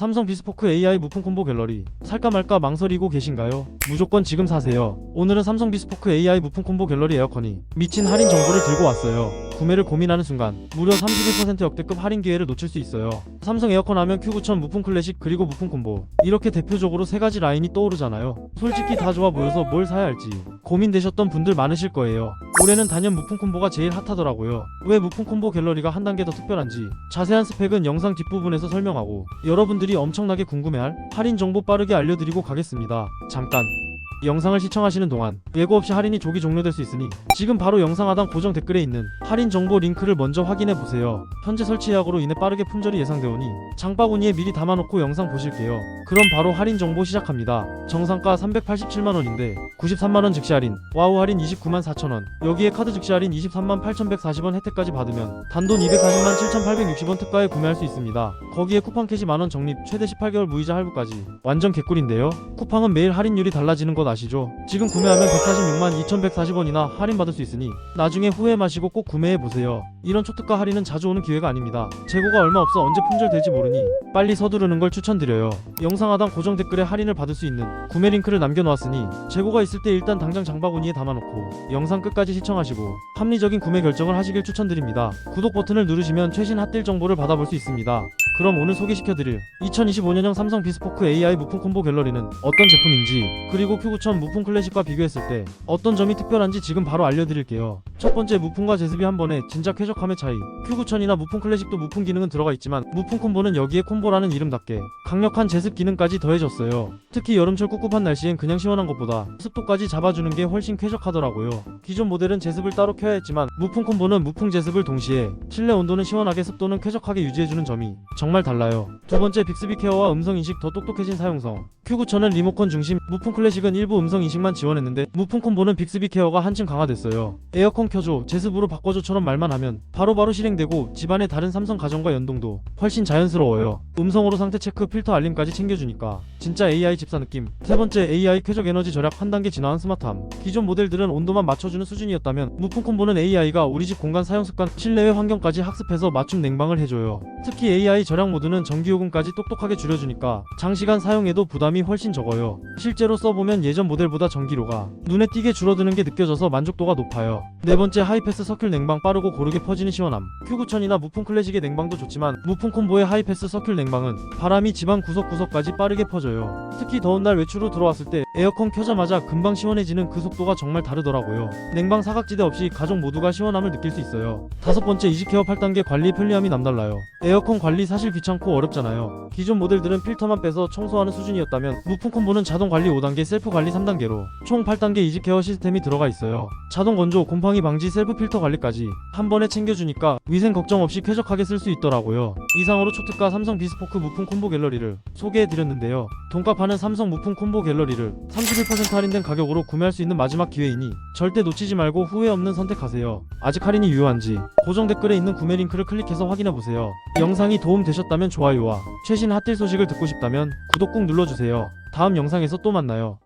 삼성 비스포크 AI 무풍 콤보 갤러리 살까 말까 망설이고 계신가요? 무조건 지금 사세요. 오늘은 삼성 비스포크 AI 무풍 콤보 갤러리 에어컨이 미친 할인 정보를 들고 왔어요. 구매를 고민하는 순간 무려 31% 역대급 할인 기회를 놓칠 수 있어요. 삼성 에어컨 하면 Q9000 무풍 클래식 그리고 무풍 콤보 이렇게 대표적으로 세 가지 라인이 떠오르잖아요. 솔직히 다 좋아 보여서 뭘 사야 할지 고민되셨던 분들 많으실 거예요. 올해는 단연 무풍 콤보가 제일 핫하더라고요. 왜 무풍 콤보 갤러리가 한 단계 더 특별한지 자세한 스펙은 영상 뒷부분에서 설명하고 여러분들이 엄청나게 궁금해할 할인 정보 빠르게 알려드리고 가겠습니다. 잠깐 영상을 시청하시는 동안 예고 없이 할인이 조기 종료될 수 있으니 지금 바로 영상 하단 고정 댓글에 있는 할인 정보 링크를 먼저 확인해 보세요. 현재 설치 예약으로 인해 빠르게 품절이 예상되오니 장바구니에 미리 담아놓고 영상 보실게요. 그럼 바로 할인 정보 시작합니다. 정상가 387만 원인데 93만 원 즉시 할인, 와우 할인 29만 4천 원, 여기에 카드 즉시 할인 23만 8,140원 혜택까지 받으면 단돈 240만 7,860원 특가에 구매할 수 있습니다. 거기에 쿠팡 캐시 만원 적립, 최대 18개월 무이자 할부까지 완전 개꿀인데요. 쿠팡은 매일 할인율이 달라지는 것 아시죠? 지금 구매하면 146만 2,140원이나 할인 받을 수 있으니 나중에 후회 마시고 꼭 구매해 보세요. 이런 초특가 할인은 자주 오는 기회가 아닙니다. 재고가 얼마 없어 언제 품절될지 모르니 빨리 서두르는 걸 추천드려요. 영상 하단 고정 댓글에 할인을 받을 수 있는 구매 링크를 남겨놓았으니 재고가 있을 때 일단 당장 장바구니에 담아놓고 영상 끝까지 시청하시고 합리적인 구매 결정을 하시길 추천드립니다. 구독 버튼을 누르시면 최신 핫딜 정보를 받아볼 수 있습니다. 그럼 오늘 소개시켜드릴 2025년형 삼성 비스포크 AI 무풍 콤보 갤러리는 어떤 제품인지 그리고 Q9000 무풍 클래식과 비교했을 때 어떤 점이 특별한지 지금 바로 알려드릴게요. 첫 번째 무풍과 제습이 한 번에 진짜 쾌적함의 차이 Q9000이나 무풍 클래식도 무풍 기능은 들어가 있지만 무풍 콤보는 여기에 콤보라는 이름답게 강력한 제습 기능까지 더해졌어요. 특히 여름철 꿉꿉한 날씨엔 그냥 시원한 것보다 습도까지 잡아주는 게 훨씬 쾌적하더라고요. 기존 모델은 제습을 따로 켜야 했지만 무풍 콤보는 무풍 제습을 동시에 실내 온도는 시원하게 습도는 쾌적하게 유지해주는 점이 정말 달라요. 두 번째 빅스비 케어와 음성 인식 더 똑똑해진 사용성. Q9000은 리모컨 중심, 무풍 클래식은 일부 음성 인식만 지원했는데 무풍 콤보는 빅스비 케어가 한층 강화됐어요. 에어컨 켜줘, 제습으로 바꿔줘처럼 말만 하면 바로 바로 실행되고 집안의 다른 삼성 가전과 연동도 훨씬 자연스러워요. 음성으로 상태 체크, 필터 알림까지 챙겨주니까 진짜 AI 집사 느낌. 세 번째 AI 쾌적 에너지 절약 한 단계 진화한 스마트함. 기존 모델들은 온도만 맞춰주는 수준이었다면 무풍 콤보는 AI가 우리 집 공간 사용 습관, 실내외 환경까지 학습해서 맞춤 냉방을 해줘요. 특히 AI 절약 모드는 전기요금까지 똑똑하게 줄여주니까 장시간 사용해도 부담이 훨씬 적어요. 실제로 써보면 예전 모델보다 전기료가 눈에 띄게 줄어드는 게 느껴져서 만족도가 높아요. 네 번째 하이패스 서큘 냉방 빠르고 고르게 퍼지는 시원함. Q9000이나 무풍 클래식의 냉방도 좋지만 무풍 콤보의 하이패스 서큘 냉방은 바람이 집안 구석구석까지 빠르게 퍼져요. 특히 더운 날 외출 후 들어왔을 때 에어컨 켜자마자 금방 시원해지는 그 속도가 정말 다르더라고요. 냉방 사각지대 없이 가족 모두가 시원함을 느낄 수 있어요. 다섯 번째 이지케어 8단계 관리 편리함이 남달라요. 에어컨 관리 사실 귀찮고 어렵잖아요. 기존 모델들은 필터만 빼서 청소하는 수준이었다면 무풍 콤보는 자동 관리 5단계, 셀프 관리 3단계로 총 8단계 이지케어 시스템이 들어가 있어요. 자동 건조, 곰팡이 방지, 셀프 필터 관리까지 한 번에 챙겨주니까 위생 걱정 없이 쾌적하게 쓸 수 있더라고요. 이상으로 초특가 삼성 비스포크 무풍 콤보 갤러리를 소개해드렸는데요. 돈값 하는 삼성 무풍 콤보 갤러리를 31% 할인된 가격으로 구매할 수 있는 마지막 기회이니 절대 놓치지 말고 후회 없는 선택하세요. 아직 할인이 유효한지 고정 댓글에 있는 구매 링크를 클릭해서 확인해보세요. 영상이 도움 되셨다면 좋아요와 최신 핫딜 소식을 듣고 싶다면 구독 꾹 눌러주세요. 다음 영상에서 또 만나요.